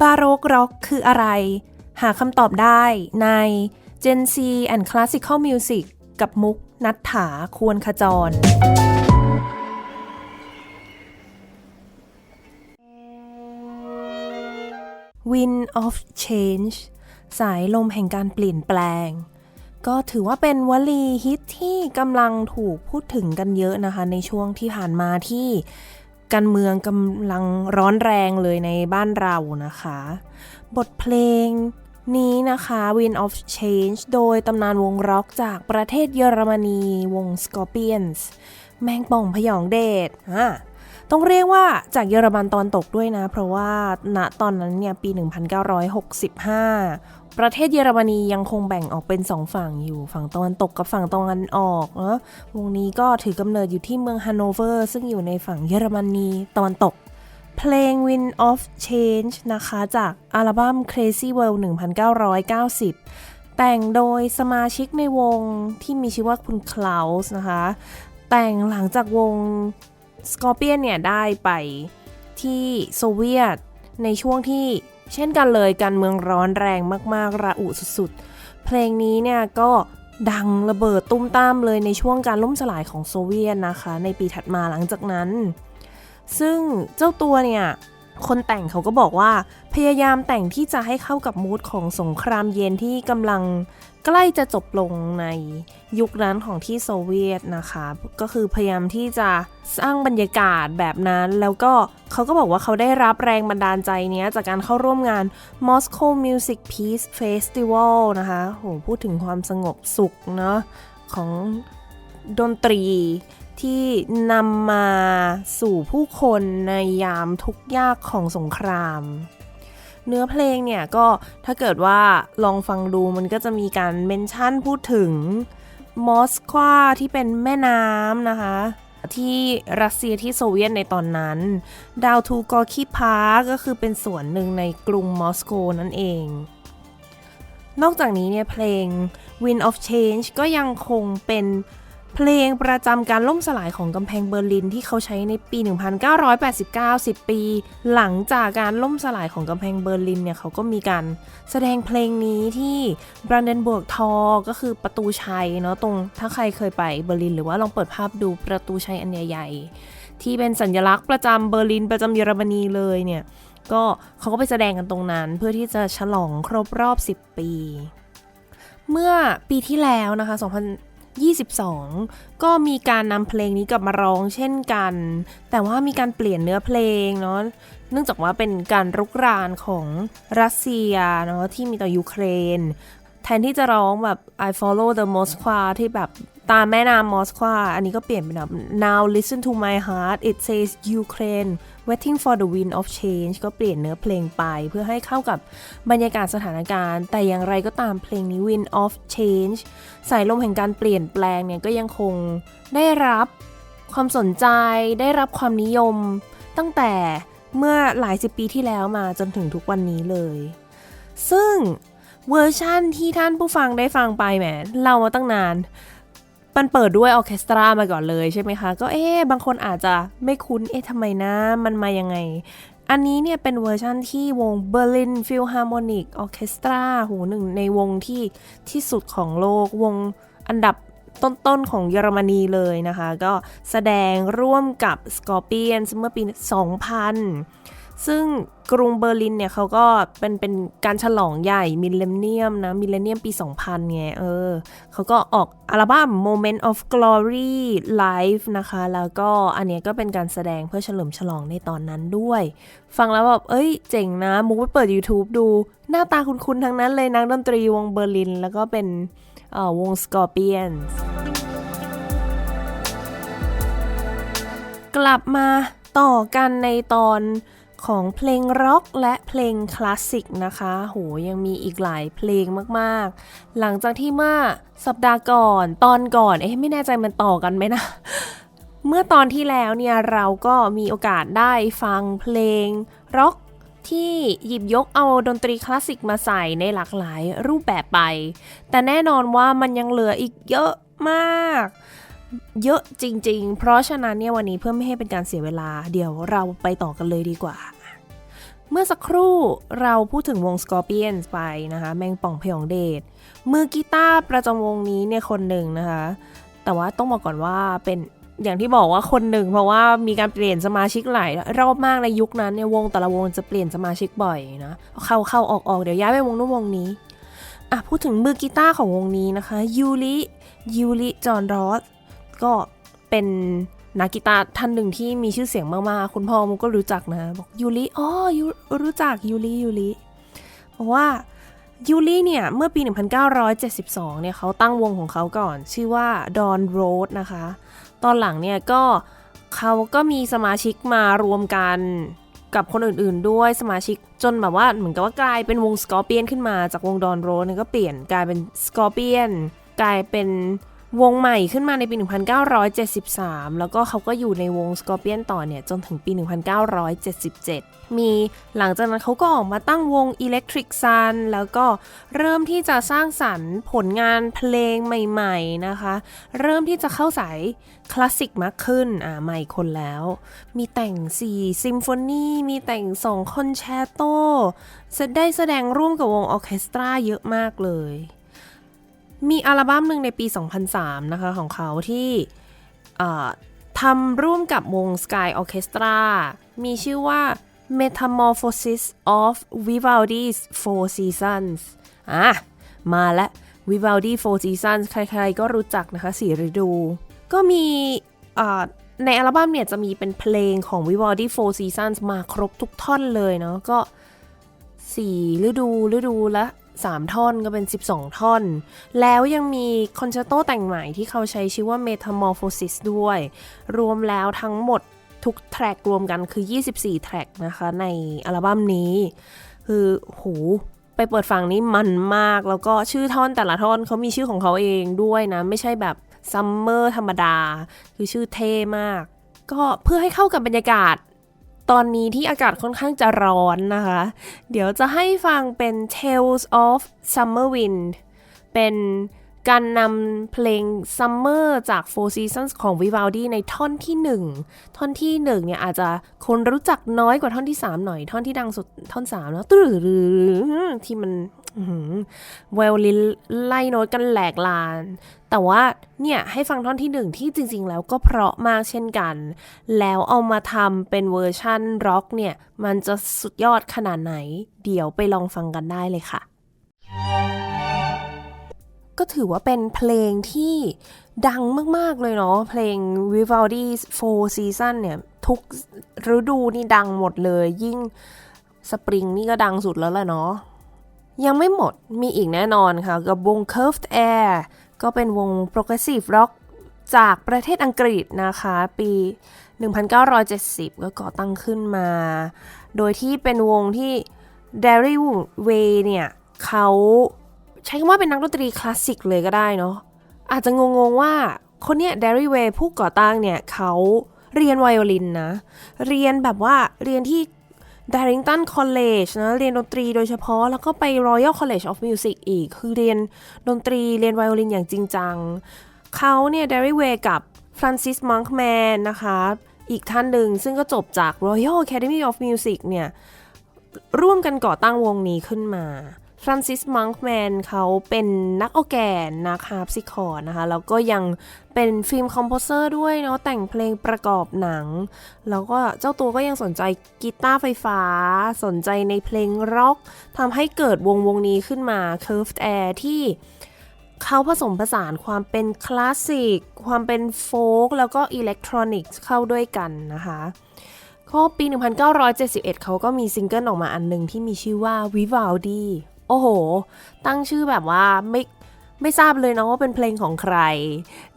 บาโรกร็อกคืออะไร หาคำตอบได้ใน Gen Z and Classical Music กับมุกนัทถาควรขจร Wind of Change สายลมแห่งการเปลี่ยนแปลง ก็ถือว่าเป็นวลีฮิตที่กำลังถูกพูดถึงกันเยอะนะคะ ในช่วงที่ผ่านมาที่ การเมืองกำลังร้อนแรงเลยในบ้านเรานะคะ บทเพลงนี้นะคะ Wind of Change โดยตำนานวงร็อกจากประเทศเยอรมนีวง Scorpions แมงป่องพยองเดชอะต้องเรียกว่าจากเยอรมันตอนตกด้วยนะ เพราะว่าณตอนนั้นเนี่ยปี 1965 ประเทศเยอรมนียังคงแบ่งออกเป็นสองฝั่งอยู่ ฝั่งตะวันตกกับฝั่งตะวันออกเนาะวงนี้ก็ถือกำเนิดอยู่ที่เมืองฮันโนเวอร์ ซึ่งอยู่ในฝั่งเยอรมนีตะวันตก เพลง Wind of Change นะคะจากอัลบั้ม Crazy World 1990 แต่งโดยสมาชิกในวงที่มีชื่อว่าคุณคลาวส์นะคะ แต่งหลังจากวง Scorpion เนี่ยได้ไปที่โซเวียตในช่วงที่ เช่นกันเลยการเมืองร้อนแรงมากๆ ระอุสุดๆ เพลงนี้เนี่ยก็ดังระเบิดตุ้มตามเลยในช่วงการล่มสลายของโซเวียตนะคะ ในปีถัดมาหลังจากนั้น ซึ่งเจ้าตัวเนี่ยคนแต่งเขาก็บอกว่าพยายามแต่งที่จะให้เข้ากับมูดของสงครามเย็นที่กำลัง ใกล้จะจบลงในยุคนั้นของที่โซเวียตนะคะ ก็คือพยายามที่จะสร้างบรรยากาศแบบนั้น แล้วก็เขาก็บอกว่าเขาได้รับแรงบันดาลใจเนี้ยจากการเข้าร่วมงาน Moscow Music Peace Festival นะคะโหพูดถึงความสงบสุขเนาะของดนตรีที่นำมาสู่ผู้คนในยามทุกยากของสงคราม เนื้อเพลงเนี่ยก็ถ้าเกิดว่าลองฟังดูมันก็จะมีการเมนชั่นพูดถึงมอสควาที่เป็นแม่น้ำนะคะ ที่รัสเซียที่โซเวียตในตอนนั้น ดาวทูกอคีพาร์ก็คือเป็นส่วนหนึ่งในกรุงมอสโกนั่นเอง นอกจากนี้เนี่ยเพลง Wind of Change ก็ยังคงเป็น เพลงประจำการล่มสลายของกำแพงเบอร์ลินที่เขาใช้ในปี 1989 10 ปี หลังจากการล่มสลายของกำแพงเบอร์ลินเนี่ยเขาก็มีการแสดงเพลงนี้ที่บรันเดนบวกทอก็คือประตูชัยเนาะตรงถ้าใครเคยไปเบอร์ลิน หรือว่าลองเปิดภาพดูประตูชัยอันใหญ่ๆที่เป็นสัญลักษณ์ประจำเบอร์ลินประจำเยอรมนีเลยเนี่ยก็เขาก็ไปแสดงกันตรงนั้น เพื่อที่จะฉลองครบรอบ 10 ปี เมื่อปีที่แล้วนะคะ2000 22 ก็มีการนำเพลงนี้กลับมาร้องเช่นกัน แต่ว่ามีการเปลี่ยนเนื้อเพลงเนาะเนื่องจากว่าเป็นการรุกรานของรัสเซียเนาะที่มีต่อยูเครน แทนที่จะร้องแบบ I follow the Moskva ที่แบบตามแม่น้ำมอสควา อันนี้ก็เปลี่ยนเป็นแบบ now listen to my heart it says Ukraine waiting for the wind of change ก็เปลี่ยนเนื้อเพลงไปเพื่อให้เข้ากับบรรยากาศสถานการณ์ แต่อย่างไรก็ตามเพลงนี้ wind of change สายลมแห่งการเปลี่ยนแปลงเนี่ยก็ยังคงได้รับความสนใจได้รับความนิยม ตั้งแต่เมื่อหลายสิบปีที่แล้วมาจนถึงทุกวันนี้เลย ซึ่งเวอร์ชั่นที่ท่านผู้ฟังได้ฟังไปแหมเรามาตั้งนาน มันเปิดด้วยออเคสตรามาก่อนเลยใช่ไหมคะ ก็เอ๊บางคนอาจจะไม่คุ้น เอ๊ะทำไมนะ มันมายังไง อันนี้เนี่ยเป็นเวอร์ชั่นที่วง Berlin Philharmonic Orchestra หูหนึ่งในวงที่ที่สุดของโลก วงอันดับต้นๆ ของเยอรมนีเลยนะคะ ก็แสดงร่วมกับ Scorpions เมื่อปี 2000 ซึ่งกรุงเบอร์ลินเนี่ยเขาก็เป็นเป็นการฉลองใหญ่มิลเลนเนียมนะมิลเลนเนียมปี 2000 ไงเออเขาก็ออกอัลบั้ม Moment of Glory Live นะคะ แล้วก็อันเนี้ยก็เป็นการแสดงเพื่อเฉลิมฉลองในตอนนั้นด้วย ฟังแล้วแบบเอ้ยเจ๋งนะ มุกไปเปิด YouTube ดูหน้าตาคุ้นๆทั้งนั้นเลยนักดนตรีวงเบอร์ลิน แล้วก็เป็นวง Scorpions กลับมาต่อกันในตอน ของเพลงร็อกและเพลงคลาสสิกนะคะ โหยังมีอีกหลายเพลงมากๆ หลังจากที่เมื่อสัปดาห์ก่อนตอนก่อนเอ๊ะไม่แน่ใจมันต่อกันไหมนะ เมื่อตอนที่แล้วเนี่ยเราก็มีโอกาสได้ฟังเพลงร็อกที่หยิบยกเอาดนตรีคลาสสิกมาใส่ในหลากหลายรูปแบบไป แต่แน่นอนว่ามันยังเหลืออีกเยอะมาก เยอะจริงๆ เพราะฉะนั้นเนี่ยวันนี้เพื่อไม่ให้เป็นการเสียเวลา เดี๋ยวเราไปต่อกันเลยดีกว่า เมื่อสักครู่เราพูดถึงวง Scorpions ไปนะคะ แมงป่องพยองเดชมือกีตาร์ประจำวงนี้เนี่ยคนหนึ่งนะคะ แต่ว่าต้องบอกก่อนว่าเป็นอย่างที่บอกว่าคนหนึ่งเพราะว่ามีการเปลี่ยนสมาชิกหลายรอบมากในยุคนั้นเนี่ยวงแต่ละวงจะเปลี่ยนสมาชิกบ่อยนะเข้าเข้าออกออกเดี๋ยวย้ายไปวงนู้นวงนี้อะพูดถึงมือกีตาร์ของวงนี้นะคะยูริยูริจอห์นรอสก็เป็น นักกีตาร์ท่านหนึ่งที่มีชื่อเสียงมากๆ คุณพ่อมุกก็รู้จักนะ บอกยูริอ๋อยูรู้จักยูริยูริเพราะว่ายูริเนี่ย เมื่อปี 1972 เนี่ยเขาตั้งวงของเขาก่อน ชื่อว่า Dawn Road นะคะ ตอนหลังเนี่ยก็เขาก็มีสมาชิกมารวมกันกับคนอื่นๆด้วยสมาชิกจนแบบว่าเหมือนกับว่ากลายเป็นวงสกอร์เปียนขึ้นมาจากวงดอนโรสเนี่ยก็เปลี่ยนกลายเป็นสกอร์เปียนกลายเป็น วงใหม่ขึ้นมาในปี 1973 แล้วก็เขาก็อยู่ในวงสกอร์เปียนต่อเนี่ย จนถึงปี 1977 มีหลังจากนั้นเขาก็ออกมาตั้งวง Electric Sun แล้วก็เริ่มที่จะสร้างสรรค์ผลงานเพลงใหม่ๆนะคะ เริ่มที่จะเข้าสายคลาสสิกมากขึ้น อ่าใหม่คนแล้ว มีแต่ง 4 ซิมโฟนีมีแต่ง 2 คอนแชตโตได้แสดงร่วมกับวงออเคสตราเยอะมากเลย มีอัลบั้มหนึ่งในปี 2003 นะคะของเขาที่ทำร่วมกับวง Sky Orchestra มีชื่อว่า Metamorphosis of Vivaldi's Four Seasons อะ มาแล้ว Vivaldi Four Seasons ใครๆก็รู้จักนะคะสีฤดู ก็มีในอัลบั้มเนี่ยจะมีเป็นเพลงของ Vivaldi Four Seasons มาครบทุกท่อนเลยเนาะก็4ฤดูฤดูละ 3 ท่อนก็เป็น 12 ท่อน แล้วยังมีคอนแชตโตแต่งใหม่ที่เขาใช้ชื่อว่า Metamorphosis ด้วย รวมแล้วทั้งหมดทุกแทร็กรวมกันคือ 24 แทร็กนะคะในอัลบั้มนี้ คือโหไปเปิดฟังนี้มันมาก แล้วก็ชื่อท่อนแต่ละท่อนเขามีชื่อของเขาเองด้วยนะ ไม่ใช่แบบซัมเมอร์ธรรมดา คือชื่อเท่มาก ก็เพื่อให้เข้ากับบรรยากาศ ตอนนี้ที่อากาศค่อนข้างจะร้อนนะคะ เดี๋ยวจะให้ฟังเป็น Tales of Summer Wind เป็นการนำเพลง Summer จาก Four Seasons ของ Vivaldi ในท่อนที่ 1 ท่อนที่1เนี่ยอาจจะคนรู้จักน้อยกว่าท่อนที่ 3 หน่อย ท่อนที่ดังสุดท่อน3แล้วตื้อที่มัน เวลลินไล่โน้ตกันแหลกลาน แต่ว่าเนี่ยให้ฟังท่อนที่หนึ่งที่จริง ๆ แล้วก็เพราะมากเช่นกัน แล้วเอามาทำเป็นเวอร์ชั่นร็อกเนี่ย มันจะสุดยอดขนาดไหน เดี๋ยวไปลองฟังกันได้เลยค่ะ ก็ถือว่าเป็นเพลงที่ดังมาก ๆ เลยเนาะเพลง Vivaldi Four Season เนี่ย ทุกฤดูนี่ดังหมดเลยยิ่งสปริงนี่ก็ดังสุดแล้วแหละเนาะ ยังไม่หมดมีอีกแน่นอนค่ะกับวง Curved Air ก็เป็นวง Progressive Rock จากประเทศอังกฤษนะคะ ปี 1970 ก็ก่อตั้งขึ้นมา โดยที่เป็นวงที่ d a r r y Way เนี่ยเขาใช้คำว่าเป็นนักดนตรีคลาสสิกเลยก็ได้เนาะอาจจะงงๆว่าคนเนี้ย d a r r y Way ผู้ก่อตั้งเนี่ยเขาเรียนไวโอลินนะ เรียนแบบว่าเรียนที่ Darrington College นะเรียนดนตรีโดยเฉพาะ แล้วก็ไป Royal College of Music อีก คือเรียนดนตรีเรียนไวโอลินอย่างจริงจัง เขาเนี่ยเดริเวกับฟรานซิสมังค์แมนนะคะ อีกท่านหนึ่งซึ่งก็จบจาก Royal Academy of Music เนี่ย ร่วมกันก่อตั้งวงนี้ขึ้นมา ฟรานซิส มังค์แมนเขาเป็นนักออแกนนักฮาร์ปซิคอร์นะคะ แล้วก็ยังเป็นฟิล์มคอมโพเซอร์ด้วยเนาะแต่งเพลงประกอบหนัง แล้วก็เจ้าตัวก็ยังสนใจกีตาร์ไฟฟ้า สนใจในเพลงร็อกทำให้เกิดวงวงนี้ขึ้นมา Curved Air ที่เขาผสมผสานความเป็นคลาสสิก ความเป็นโฟล์กแล้วก็อิเล็กทรอนิกส์เข้าด้วยกันนะคะก็ปี 1971 เขาก็มีซิงเกิลออกมาอันหนึ่งที่มีชื่อว่า Vivaldi โอ้โห ตั้งชื่อแบบว่าไม่ไม่ทราบเลยนะว่าเป็นเพลงของใคร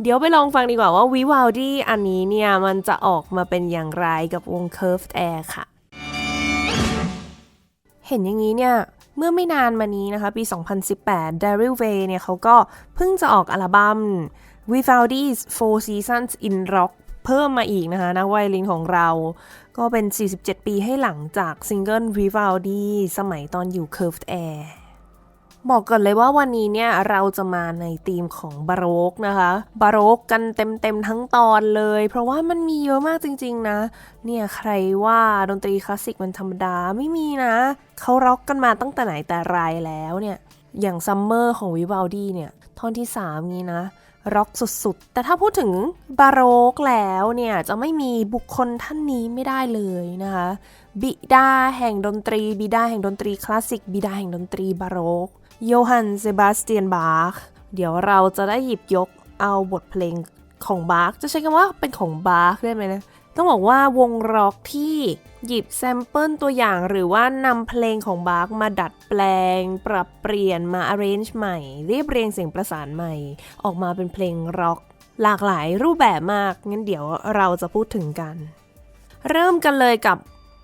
เดี๋ยวไปลองฟังดีกว่าว่าวิวาลดี้อันนี้เนี่ย มันจะออกมาเป็นอย่างไรกับวง Curved Air ค่ะ เห็นอย่างนี้เนี่ยเมื่อไม่นานมานี้นะคะ ปี 2018 Daryl Way เนี่ยเขาก็เพิ่งจะออกอัลบั้ม Vivaldi's Four Seasons in Rock เพิ่มมาอีกนะคะ นักไวโอลินของเรา ก็เป็น 47 ปีให้หลังจากซิงเกิล Vivaldi สมัยตอนอยู่ Curved Air บอกก่อนเลยว่าวันนี้เนี่ยเราจะมาในธีมของบาโรกนะคะบาโรกกันเต็มๆทั้งตอนเลย เพราะว่ามันมีเยอะมากจริงๆนะ เนี่ยใครว่าดนตรีคลาสสิกมันธรรมดาไม่มีนะ เขาร็อกกันมาตั้งแต่ไหนแต่ไรแล้วเนี่ย อย่างซัมเมอร์ของวิว a ลดีเนี่ยท่อนที่ 3 นี้นะ ร็อกสุดๆ แต่ถ้าพูดถึงบาโรกแล้วเนี่ย จะไม่มีบุคคลท่านนี้ไม่ได้เลยนะคะ บิดาแห่งดนตรี บิดาแห่งดนตรีคลาสสิก บิดาแห่งดนตรีบาโรก โยฮันเซบาสเตียนบาร์กเดี๋ยวเราจะได้หยิบยกเอาบทเพลงของบาร์กจะใช้คำว่าเป็นของบาร์กได้ไหมนะ ต้องบอกว่าวงร็อกที่หยิบแซมเปิลตัวอย่างหรือว่านำเพลงของบาร์กมาดัดแปลง ปรับเปลี่ยนมา arrange ใหม่ เรียบเรียงเสียงประสานใหม่ ออกมาเป็นเพลงร็อกหลากหลายรูปแบบมาก งั้นเดี๋ยวเราจะพูดถึงกัน เริ่มกันเลยกับ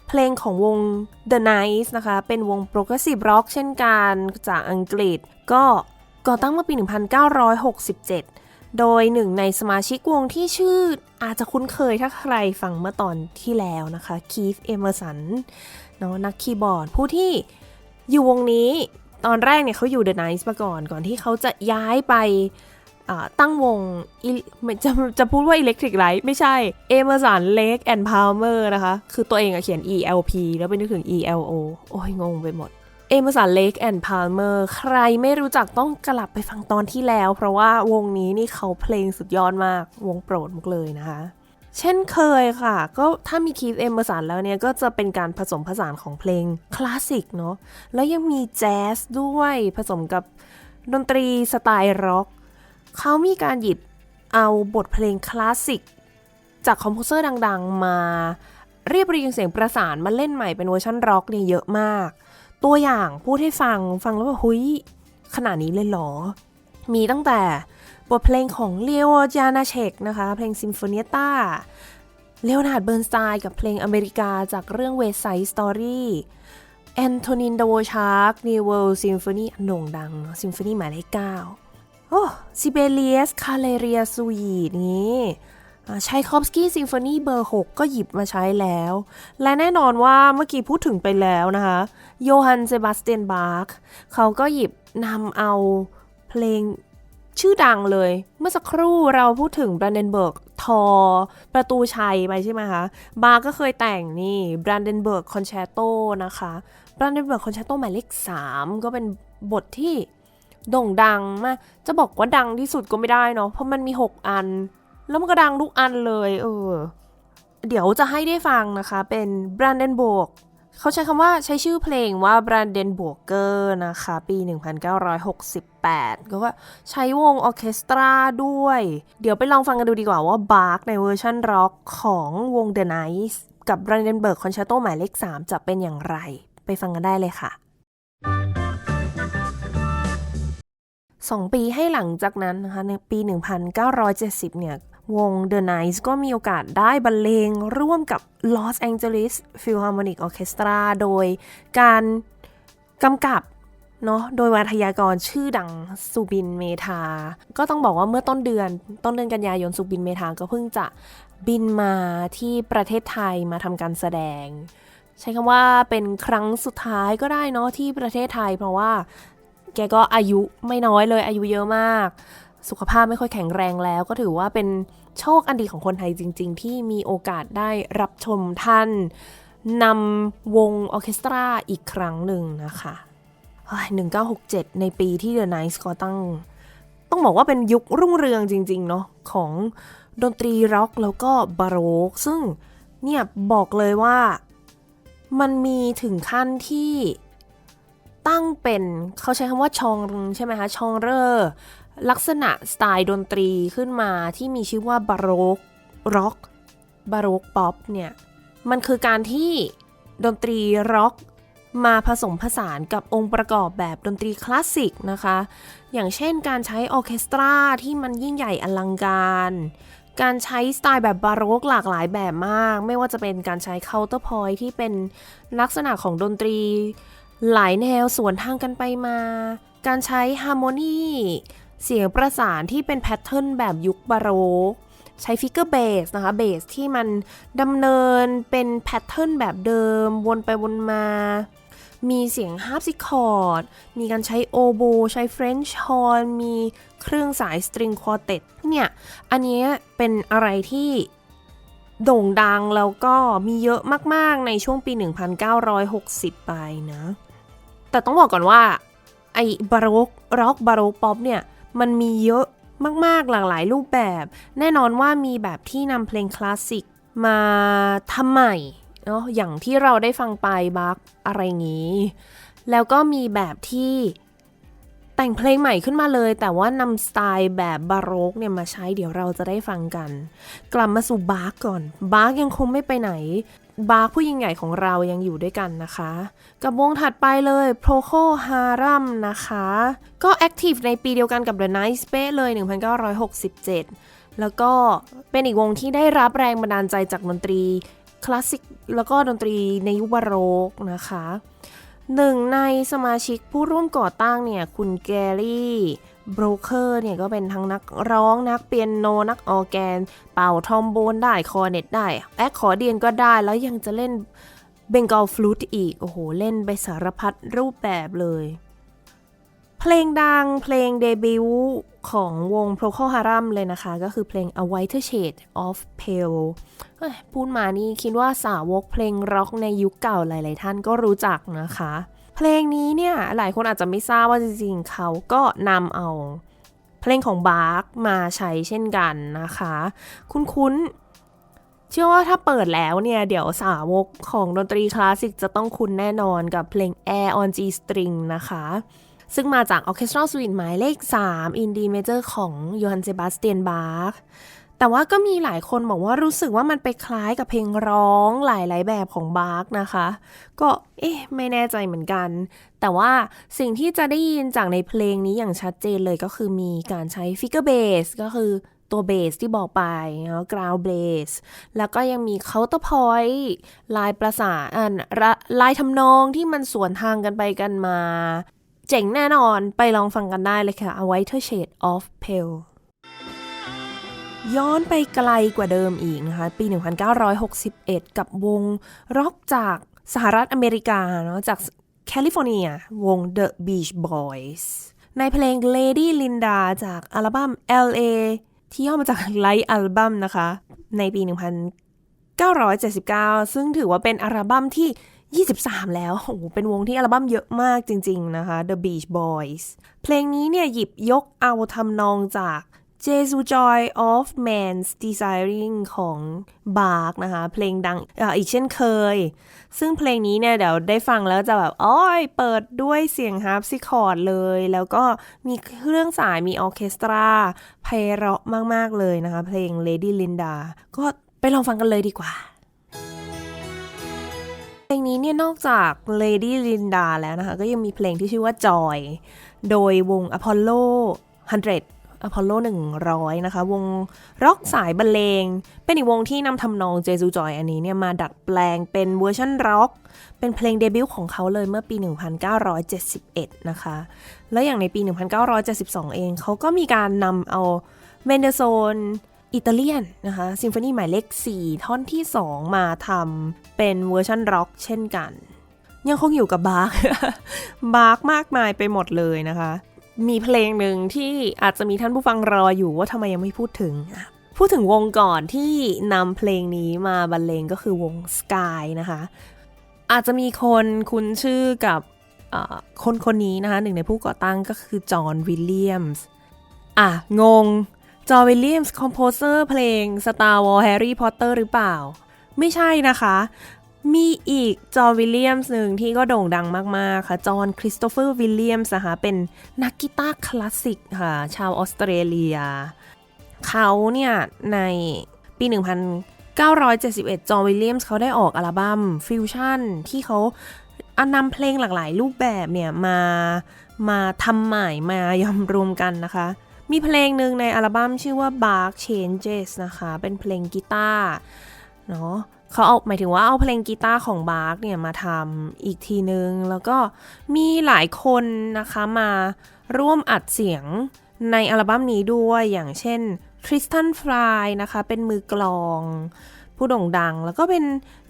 เพลงของวง The Nice นะคะ เป็นวง Progressive Rock เช่นกันจากอังกฤษ ก็ก่อตั้งเมื่อปี 1967 โดยหนึ่งในสมาชิกวงที่ชื่ออาจจะคุ้นเคยถ้าใครฟังเมื่อตอนที่แล้วนะคะ Keith Emerson เนาะนักคีย์บอร์ด ผู้ที่อยู่วงนี้ตอนแรกเนี่ยเขาอยู่ The Nice มาก่อนก่อนที่เขาจะย้ายไปตั้งวงจะจะพูดว่า Electric Light ไม่ใช่ Emerson Lake and Palmer นะคะ คือตัวเองอะเขียน ELP แล้วไปนึกถึง ELO โอ้ยงงไปหมด เอมสันเลกแอนด์พาล์เมอร์ใครไม่รู้จักต้องกลับไปฟังตอนที่แล้ว เพราะว่าวงนี้นี่เขาเพลงสุดยอดมากวงโปรดมุกเลยนะคะ เช่นเคยค่ะ ก็ถ้ามีคีฟเอมเมอร์สันแล้วเนี่ย ก็จะเป็นการผสมผสานของเพลงคลาสสิกเนาะแล้วยังมีแจ๊สด้วยผสมกับดนตรีสไตล์ร็อกเขามีการหยิบเอาบทเพลงคลาสสิกจากคอมโพเซอร์ดัง ๆ มาเรียบเรียงเสียงประสานมาเล่นใหม่เป็นเวอร์ชันร็อกเนี่ยเยอะมาก ตัวอย่างพูดให้ฟังฟังแล้วแบบหุยขนาดนี้เลยหรอ มีตั้งแต่บทเพลงของเลโอจานาเชกนะคะ เพลงซิมโฟเนียต้าเลโอนาร์ดเบิร์นสไตน์กับเพลงอเมริกาจากเรื่องเวสไซส์สตอรี่แอนโทนินโดชาร์กนิวเวลซิมโฟนีโด่งดังซิมโฟนีหมายเลขเก้าโอ้ซิเบเลียส คาเลเรียซูยีนี้ ชัยคอฟสกี้ซิมโฟนีเบอร์ 6 ก็หยิบมาใช้แล้ว และแน่นอนว่าเมื่อกี้พูดถึงไปแล้วนะคะโยฮันเซบาสเตียนบาร์กเขาก็หยิบนำเอาเพลงชื่อดังเลย เมื่อสักครู่เราพูดถึงบรันเดนเบิร์กทอ ประตูชัยไปใช่ไหมคะ บาร์ก็เคยแต่งนี่บรันเดนเบิร์กคอนแชตโตนะคะบรันเดนเบิร์กคอนแชตโตหมายเลข 3 ก็เป็นบทที่โด่งดังมาก จะบอกว่าดังที่สุดก็ไม่ได้เนาะ เพราะมันมี 6 อัน แล้วมันก็ดังทุกอันเลย เออ เดี๋ยวจะให้ได้ฟังนะคะ เป็น Brandenburg เขาใช้คำว่าใช้ชื่อเพลงว่า Brandenburger นะคะ ปี 1968 ก็ว่าใช้วงออเคสตราด้วย เดี๋ยวไปลองฟังกันดูดีกว่าว่า Bach ในเวอร์ชันร็อกของวง The Nice กับ Brandenburg Concerto หมายเลข 3 จะเป็นอย่างไร ไปฟังกันได้เลยค่ะสองปีให้หลังจากนั้นนะคะในปี 1970 เนี่ย วง The Nice ก็มีโอกาสได้บรรเลงร่วมกับ Los Angeles Philharmonic Orchestra โดยการกำกับเนาะโดยวัทยากรชื่อดังสุบินเมธา ก็ต้องบอกว่าเมื่อต้นเดือน ต้นเดือนกันยายนสุบินเมธาก็เพิ่งจะบินมาที่ประเทศไทยมาทำการแสดง ใช้คำว่าเป็นครั้งสุดท้ายก็ได้เนาะที่ประเทศไทย เพราะว่าแกก็อายุไม่น้อยเลยอายุเยอะมาก สุขภาพไม่ค่อยแข็งแรงแล้ว ก็ถือว่าเป็นโชคอันดีของคนไทยจริง ๆ ที่มีโอกาสได้รับชมท่านนำวงออเคสตราอีกครั้งหนึ่งนะคะเฮ้ย1967 ในปีที่ The Nice ก่อตั้ง ต้องบอกว่าเป็นยุครุ่งเรืองจริง ๆ เนาะของดนตรีร็อกแล้วก็บาโรก ซึ่งเนี่ยบอกเลยว่ามันมีถึงขั้นที่ตั้งเป็นเขาใช้คำว่าชองใช่ไหมคะชองเรอร์ ลักษณะสไตล์ดนตรีขึ้นมาที่มีชื่อว่าบาโรกร็อกบาโรกป๊อปเนี่ย มันคือการที่ดนตรีร็อกมาผสมผสานกับองค์ประกอบแบบดนตรีคลาสสิกนะคะ อย่างเช่นการใช้ออเคสตราที่มันยิ่งใหญ่อลังการ การใช้สไตล์แบบบาโรกหลากหลายแบบมาก ไม่ว่าจะเป็นการใช้เคาน์เตอร์พอยที่เป็นลักษณะของดนตรี หลายแนวสวนทางกันไปมา การใช้ฮาร์โมนี เสียงประสานที่เป็นแพทเทิร์นแบบยุคบาโรกใช้ฟิกเกอร์เบสนะคะเบสที่มันดำเนินเป็นแพทเทิร์นแบบเดิม วนไปวนมา มีเสียงฮาร์ปซิคอร์ด มีการใช้โอโบ ใช้เฟรนช์ฮอร์น มีเครื่องสายสตริงควอเต็ตเนี่ย อันนี้เป็นอะไรที่โด่งดังแล้วก็มีเยอะมาก ๆ ในช่วงปี 1960 ไปนะ แต่ต้องบอกก่อนว่า ไอ้บาโรกร็อกบาโรกป๊อปเนี่ย มันมีเยอะมากๆหลากหลายรูปแบบ แน่นอนว่ามีแบบที่นำเพลงคลาสสิกมาทำใหม่เนาะอย่างที่เราได้ฟังไปบักอะไรงี้ แล้วก็มีแบบที่แต่งเพลงใหม่ขึ้นมาเลย แต่ว่านำสไตล์แบบบาโรกเนี่ยมาใช้เดี๋ยวเราจะได้ฟังกัน กลับมาสู่บาร์กก่อน บาร์กยังคงไม่ไปไหน บาร์ผู้ยิ่งใหญ่ของเรายังอยู่ด้วยกันนะคะ กับวงถัดไปเลย Proco Haram นะคะ ก็แอคทีฟในปีเดียวกันกับ The Nice Space เลย 1967 แล้วก็เป็นอีกวงที่ได้รับแรงบันดาลใจจากดนตรีคลาสสิกแล้วก็ดนตรีในยุคบาโรกนะคะหนึ่งในสมาชิกผู้ร่วมก่อตั้งเนี่ยคุณแกรี่ โบรเกอร์เนี่ยก็เป็นทั้งนักร้องนักเปียโนนักออแกน เป่าทอมโบนได้คอเน็ตได้แอคคอเดียนก็ได้แล้วยังจะเล่นเบงกอลฟลูตอีก โอ้โห เล่นไปสารพัดรูปแบบเลย เพลงดังเพลงเดบิวต์ของวง p r o c o Harum เลยนะคะ ก็คือเพลง A Whiter Shade of Pale เอ้ยพูดมานี่คิดว่าสาวกเพลงร็อกในยุคเก่าหลาย ๆ ท่านก็รู้จักนะคะ เพลงนี้เนี่ยหลายคนอาจจะไม่ทราบว่าจริงๆเขาก็นำเอาเพลงของบาร์กมาใช้เช่นกันนะคะ คุ้นๆ เชื่อว่าถ้าเปิดแล้วเนี่ย เดี๋ยวสาวกของดนตรีคลาสสิกจะต้องคุ้นแน่นอนกับเพลง Air on G String นะคะ ซึ่งมาจาก Orchestral Suite หมายเลข 3 In D Major ของโยฮันเซบาสเตียนบาร์ก แต่ว่าก็มีหลายคนบอกว่ารู้สึกว่ามันไปคล้ายกับเพลงร้องหลายๆแบบของบาร์กนะคะ ก็เอ๊ะไม่แน่ใจเหมือนกัน แต่ว่าสิ่งที่จะได้ยินจากในเพลงนี้อย่างชัดเจนเลยก็คือมีการใช้ฟิกเกอร์เบสก็คือตัวเบสที่บอกไปเนาะกราวเบสแล้วก็ยังมีเคาน์เตอร์พอยต์ลายประสานอ่าลายทำนองที่มันสวนทางกันไปกันมา เจ๋งแน่นอนไปลองฟังกันได้เลยค่ะ A Whiter Shade of Pale ย้อนไปไกลกว่าเดิมอีกนะคะปี 1961 กับวงร็อกจากสหรัฐอเมริกาเนาะจากแคลิฟอร์เนียวง The Beach Boys ในเพลง Lady Linda จากอัลบั้ม LA ที่ย่อมาจาก Light Album นะคะ ในปี 1979 ซึ่งถือว่าเป็นอัลบั้มที่ 23 แล้ว โอ้โหเป็นวงที่อัลบั้มเยอะมากจริง ๆ นะคะ The Beach Boys เพลงนี้เนี่ยหยิบยกเอาทำนองจาก Jesu Joy of Man's Desiring ของบาร์กนะคะ เพลงดังออีกเช่นเคย ซึ่งเพลงนี้เนี่ยเดี๋ยวได้ฟังแล้วจะแบบอ้อยเปิดด้วยเสียงฮาร์ปซิคอร์ดเลย แล้วก็มีเครื่องสายมีออเคสตราไพเราะมาก ๆ เลยนะคะ เพลง Lady Linda ก็ไปลองฟังกันเลยดีกว่าเพลงนี้เนี่ยนอกจาก Lady Linda แล้วนะคะ ก็ยังมีเพลงที่ชื่อว่า Joy โดยวง Apollo 100 Apollo 100 นะคะ วงร็อกสายบรรเลง เป็นอีกวงที่นำทำนอง Jesu Joy อันนี้เนี่ยมาดัดแปลงเป็นเวอร์ชันร็อก เป็นเพลงเดบิวต์ของเขาเลยเมื่อปี 1971 นะคะ แล้วอย่างในปี 1972 เองเขาก็มีการนำเอาเมนเดโซนอิตาเลียนนะคะซิมโฟนีหมายเลข 4 ท่อนที่ 2 มาทำเป็นเวอร์ชันร็อกเช่นกัน ยังคงอยู่กับบาร์กบาร์กมากมายไปหมดเลยนะคะ มีเพลงหนึ่งที่อาจจะมีท่านผู้ฟังรออยู่ว่าทำไมยังไม่พูดถึง พูดถึงวงก่อนที่นำเพลงนี้มาบรรเลงก็คือวง Sky นะคะ อาจจะมีคนคุ้นชื่อกับคนคนนี้นะคะ หนึ่งในผู้ก่อตั้งก็คือจอห์นวิลเลียมส์อะ งง จอห์นวิลเลียมส์คอมโพเซอร์เพลง Star Wars Harry Potter หรือเปล่า ไม่ใช่นะคะ มีอีกจอวิลเลียมส์หนึ่งที่ก็โด่งดังมาก ๆ ค่ะ จอห์นคริสโตเฟอร์วิลเลียมส์นะคะเป็นนักกีตาร์คลาสสิกค่ะ ชาวออสเตรเลีย เขาเนี่ยในปี 1971 จอห์นวิลเลียมส์เขาได้ออกอัลบั้มฟิวชั่นที่เขาอันนำเพลงหลากหลายรูปแบบเนี่ยมามาทำใหม่มายำรวมกันนะคะ มีเพลงหนึ่งในอัลบั้มชื่อว่า Bark Changes นะคะ เป็นเพลงกีตาร์เนาะ เขาเอาหมายถึงว่าเอาเพลงกีตาร์ของบาร์กเนี่ยมาทำอีกทีนึง แล้วก็มีหลายคนนะคะมาร่วมอัดเสียงในอัลบั้มนี้ด้วยอย่างเช่นทริสตันฟรายนะคะ เป็นมือกลอง ผู้โด่งดัง แล้วก็เป็น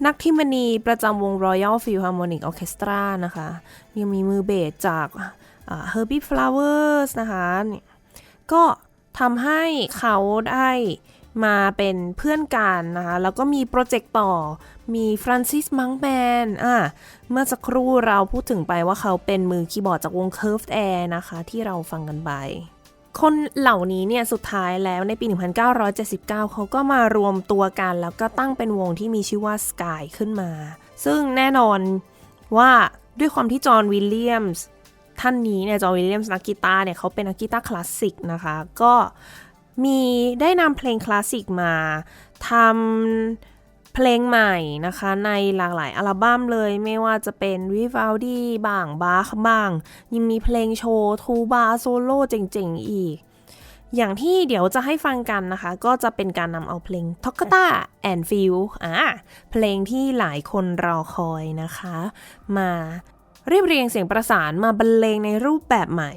นักทิมณีประจำวง Royal Philharmonic Orchestra นะคะ ยังมีมือเบสจากอ่า Herbie Flowers นะคะ ก็ทำให้เขาได้ มาเป็นเพื่อนกันนะคะแล้วก็มีโปรเจกต์ต่อมีฟรานซิสมังแมนอะเมื่อสักครู่เราพูดถึงไปว่าเขาเป็นมือคีย์บอร์ดจากวง Curved Air นะคะ ที่เราฟังกันไปคนเหล่านี้เนี่ยสุดท้ายแล้วในปี 1979 เขาก็มารวมตัวกันแล้วก็ตั้งเป็นวงที่มีชื่อว่า Sky ขึ้นมา ซึ่งแน่นอนว่าด้วยความที่จอห์นวิลเลียมส์ท่านนี้เนี่ยจอห์นวิลเลียมส์นักกีตาร์เนี่ยเขาเป็นนักกีตาร์คลาสสิกนะคะ ก็ มีได้นำเพลงคลาสสิกมาทำเพลงใหม่นะคะในหลากหลายอัลบั้มเลยไม่ว่าจะเป็นวิฟ a ลดีบ้างบาคบ้าง ยังมีเพลงโชว์ทูบาโซโล่เจ๋งๆอีก อย่างที่เดี๋ยวจะให้ฟังกันนะคะ ก็จะเป็นการนำเอาเพลง t o k a t a and Feel อ่าเพลงที่หลายคนรอคอยนะคะ มา เรียบเรียงเสียงประสานมาบรรเลงในรูปแบบใหม่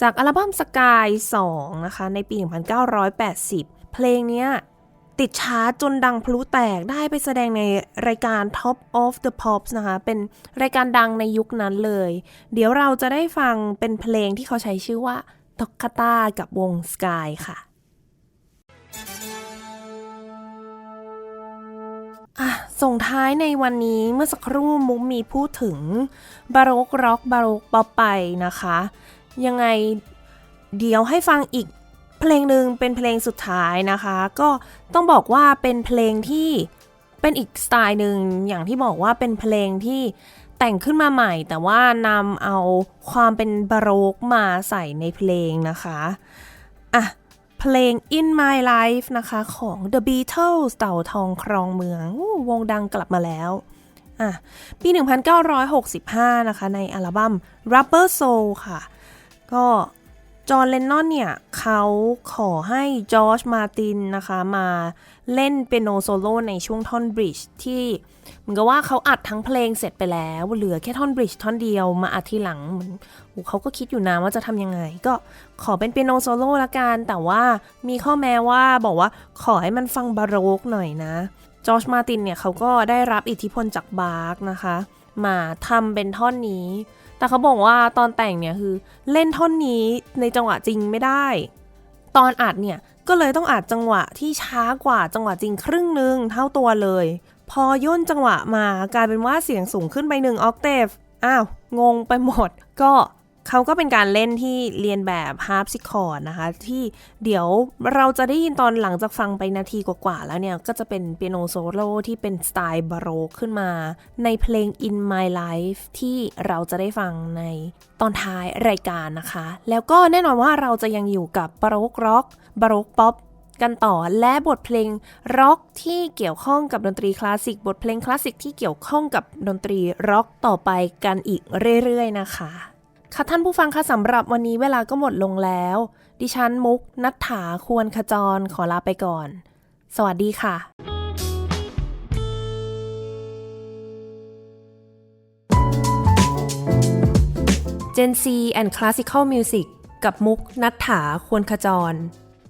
จากอัลบั้มสกาย2นะคะในปี 1980 เพลงเนี้ยติดชาร์จนดังพลุแตกได้ไปแสดงในรายการ Top of the Pops นะคะ เป็นรายการดังในยุคนั้นเลย เดี๋ยวเราจะได้ฟังเป็นเพลงที่เขาใช้ชื่อว่าตอกคาตากับวง Sky ค่ะ อะส่งท้ายในวันนี้เมื่อสักครู่มุกมีพูดถึงบาโรกร็อกบาโรกป๊อปไปนะคะ ยังไงเดี๋ยวให้ฟังอีกเพลงหนึ่งเป็นเพลงสุดท้ายนะคะ ก็ต้องบอกว่าเป็นเพลงที่เป็นอีกสไตล์หนึ่งอย่างที่บอกว่าเป็นเพลงที่แต่งขึ้นมาใหม่ แต่ว่านำเอาความเป็นบาโรกมาใส่ในเพลงนะคะอะ เพลง In My Life นะคะของ The Beatles เต่าทองครองเมืองอวงดังกลับมาแล้วอะปี 1965 นะคะ ในอัลบั้ม Rubber Soul ค่ะ ก็จอห์นเลนนอนเนี่ยเขาขอให้จอร์จมาตินนะคะมาเล่นเปียโนโซโล่ในช่วงท่อนบริดจ์ที่ เหมือนกับว่าเขาอัดทั้งเพลงเสร็จไปแล้ว เหลือแค่ท่อนบริดจ์ท่อนเดียวมาอัดทีหลังเหมือนเขาก็คิดอยู่นะว่าจะทำยังไง ก็ขอเป็นเปียโนโซโล่ละกัน แต่ว่ามีข้อแม้ว่าบอกว่าขอให้มันฟังบาโรกหน่อยนะจอร์จมาตินเนี่ยเขาก็ได้รับอิทธิพลจากบาร์กนะคะ มาทำเป็นท่อนนี้ แต่เขาบอกว่าตอนแต่งเนี่ยคือเล่นท่อนนี้ในจังหวะจริงไม่ได้ ตอนอัดเนี่ยก็เลยต้องอัดจังหวะที่ช้ากว่าจังหวะจริงครึ่งหนึ่งเท่าตัวเลย พอย่นจังหวะมากลายเป็นว่าเสียงสูงขึ้นไปหนึ่งออกเทฟอ้าว งงไปหมด ก็เขาก็เป็นการเล่นที่เรียนแบบฮาร์ปซิคอร์ดนะคะ ที่เดี๋ยวเราจะได้ยินตอนหลังจากฟังไปนาทีกว่าๆแล้วเนี่ย ก็จะเป็นเปียโนโซโล่ที่เป็นสไตล์บาโรกขึ้นมา ในเพลง In My Life ที่เราจะได้ฟังในตอนท้ายรายการนะคะ แล้วก็แน่นอนว่าเราจะยังอยู่กับบาโรกร็อกบาโรกป๊อป กันต่อและบทเพลงร็อกที่เกี่ยวข้องกับดนตรีคลาสสิกบทเพลงคลาสสิกที่เกี่ยวข้องกับดนตรีร็อกต่อไปกันอีกเรื่อยๆนะคะ ค่ะท่านผู้ฟังคะสำหรับวันนี้เวลาก็หมดลงแล้ว ดิฉันมุกนัฐถาควรขจรขอลาไปก่อน สวัสดีค่ะ Gen C and Classical Music กับมุกนัฐถาควรขจร